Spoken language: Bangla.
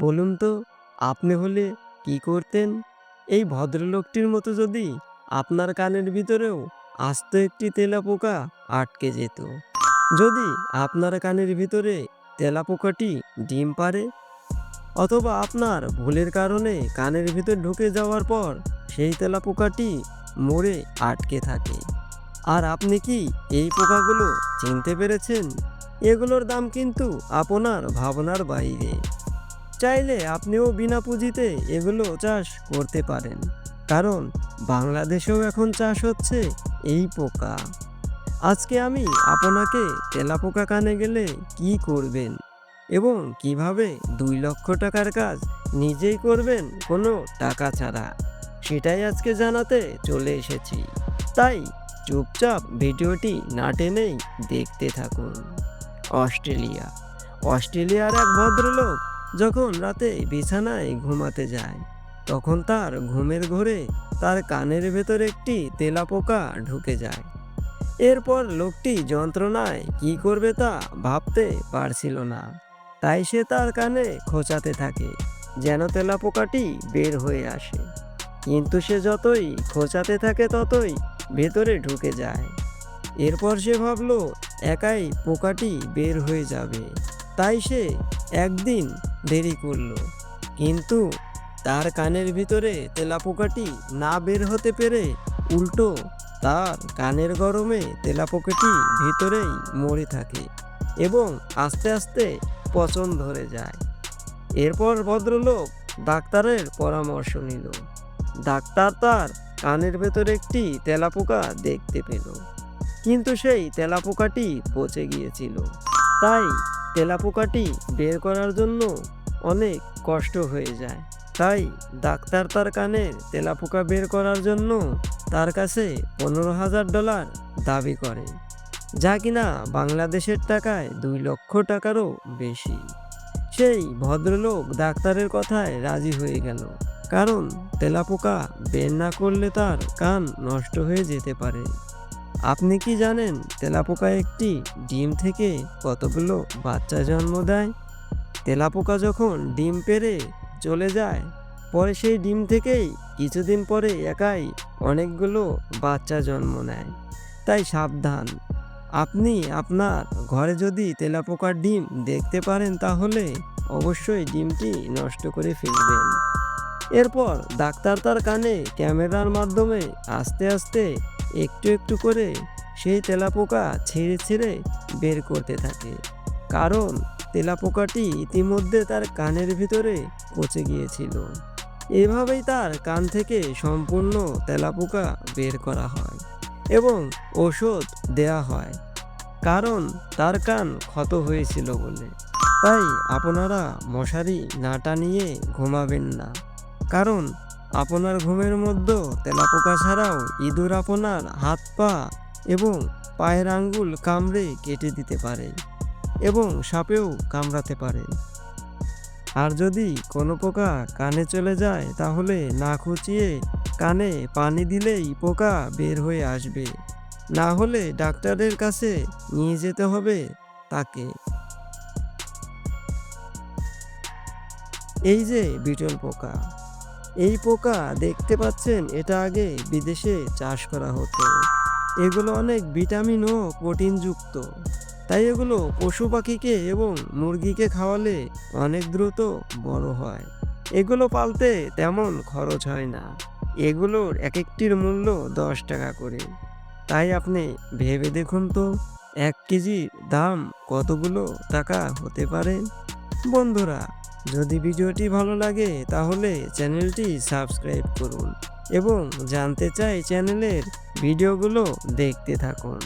বলুন তো, আপনি হলে কি করতেন? এই ভদ্রলোকটির মতো যদি আপনার কানের ভিতরেও আস্ত একটি তেলাপোকা আটকে যেত, যদি আপনার কানের ভিতরে তেলাপোকাটি ডিম পারে অথবা আপনার ভুলের কারণে কানের ভিতর ঢুকে যাওয়ার পর সেই তেলাপোকাটি মরে আটকে থাকে। আর আপনি কি এই পোকাগুলো চিনতে পেরেছেন? এগুলোর দাম কিন্তু আপনার ভাবনার বাইরে। চাইলে আপনিও বিনা পুঁজিতে এগুলো চাষ করতে পারেন। কারণ বাংলাদেশেও এখন চাষ হচ্ছে এই পোকা। আজকে আমি আপনাকে তেলাপোকা কানে গেলে কি করবেন? এবং কীভাবে দুই লক্ষ টাকার কাজ নিজেই করবেন কোনো টাকা ছাড়া? সেটাই আজকে জানাতে চলে এসেছি। তাই চুপচাপ ভিডিওটি না টেনেই দেখতে থাকুন। অস্ট্রেলিয়া। অস্ট্রেলিয়ার এক ভদ্রলোক যখন রাতে বিছানায় ঘুমাতে যায়, তখন তার ঘুমের ঘোরে তার কানের ভেতর একটি তেলাপোকা ঢুকে যায়। এরপর লোকটি যন্ত্রণায় কি করবে তা ভাবতে পারছিল না। তাই সে তার কানে খোঁচাতে থাকে, যেন তেলাপোকাটি বের হয়ে আসে। কিন্তু সে যতই খোঁচাতে থাকে, ততই ভেতরে ঢুকে যায়। এরপর সে ভাবলো, একাই পোকাটি বের হয়ে যাবে। তাই সে একদিন দেরি করল। কিন্তু তার কানের ভিতরে তেলাপোকাটি না বের হতে পেরে উল্টো তার কানের গরমে তেলাপোকাটি ভিতরেই মরে থাকে এবং আস্তে আস্তে পচন ধরে যায়। এরপর ভদ্রলোক ডাক্তারের পরামর্শ নিল। ডাক্তার তার কানের ভেতর একটি তেলাপোকা দেখতে পেল। কিন্তু সেই তেলাপোকাটি পচে গিয়েছিল। তাই তেলাপোকাটি বের করার জন্য অনেক কষ্ট হয়ে যায়। তাই ডাক্তার তার কানের তেলাপোকা বের করার জন্য তার কাছে পনেরো হাজার ডলার দাবি করে, যা কিনা বাংলাদেশের টাকায় দুই লক্ষ টাকারও বেশি। সেই ভদ্রলোক ডাক্তারের কথায় রাজি হয়ে গেল, কারণ তেলাপোকা বের না করলে তার কান নষ্ট হয়ে যেতে পারে। আপনি কি জানেন তেলাপোকা একটি ডিম থেকে কতগুলো বাচ্চা জন্ম দেয়? তেলাপোকা যখন ডিম পেরে চলে যায়, পরে সেই ডিম থেকেই কিছুদিন পরে একাই অনেকগুলো বাচ্চা জন্ম নেয়। তাই সাবধান। আপনি আপনার ঘরে যদি তেলাপোকার ডিম দেখতে পারেন, তাহলে অবশ্যই ডিমটি নষ্ট করে ফেলবেন। এরপর ডাক্তার তার কানে ক্যামেরার মাধ্যমে আস্তে আস্তে একটু একটু করে সেই তেলাপোকা ছেড়ে ছেড়ে বের করতে থাকে। কারণ তেলাপোকাটি ইতিমধ্যে তার কানের ভিতরে পচে গিয়েছিল। এভাবেই তার কান থেকে সম্পূর্ণ তেলাপোকা বের করা হয় এবং ওষুধ দেয়া হয়। কারণ তার কান ক্ষত হয়েছিল বলে। তাই আপনারা মশারি না টানিয়ে ঘুমাবেন না। কারণ আপনার ঘুমের মধ্যে তেলাপোকা ছাড়াও ইঁদুর আপনার হাত পা এবং পায়ের আঙ্গুল কামড়ে কেটে দিতে পারে এবং সাপেও কামড়াতে পারে। আর যদি কোনো পোকা কানে চলে যায়, তাহলে না খুঁচিয়ে কানে পানি দিলেই পোকা বের হয়ে আসবে। না হলে ডাক্তারের কাছে নিয়ে যেতে হবে তাকে। এই যে বিটল পোকা। এই পোকা দেখতে পাচ্ছেন? এটা আগে বিদেশে চাষ করা হতো। এগুলো অনেক ভিটামিন ও প্রোটিনযুক্ত তাই এগুলো পশু পাখিকে এবং মুরগিকে খাওয়ালে অনেক দ্রুত বড় হয়। এগুলো পালতে তেমন খরচ হয় না। এগুলোর এক একটির মূল্য দশ টাকা করে। তাই আপনি ভেবে দেখুন তো, এক কেজির দাম কতগুলো টাকা হতে পারে? বন্ধুরা যদি ভিডিওটি ভালো লাগে, তাহলে চ্যানেলটি সাবস্ক্রাইব করুন এবং জানতে চাই চ্যানেলের ভিডিওগুলো দেখতে থাকুন।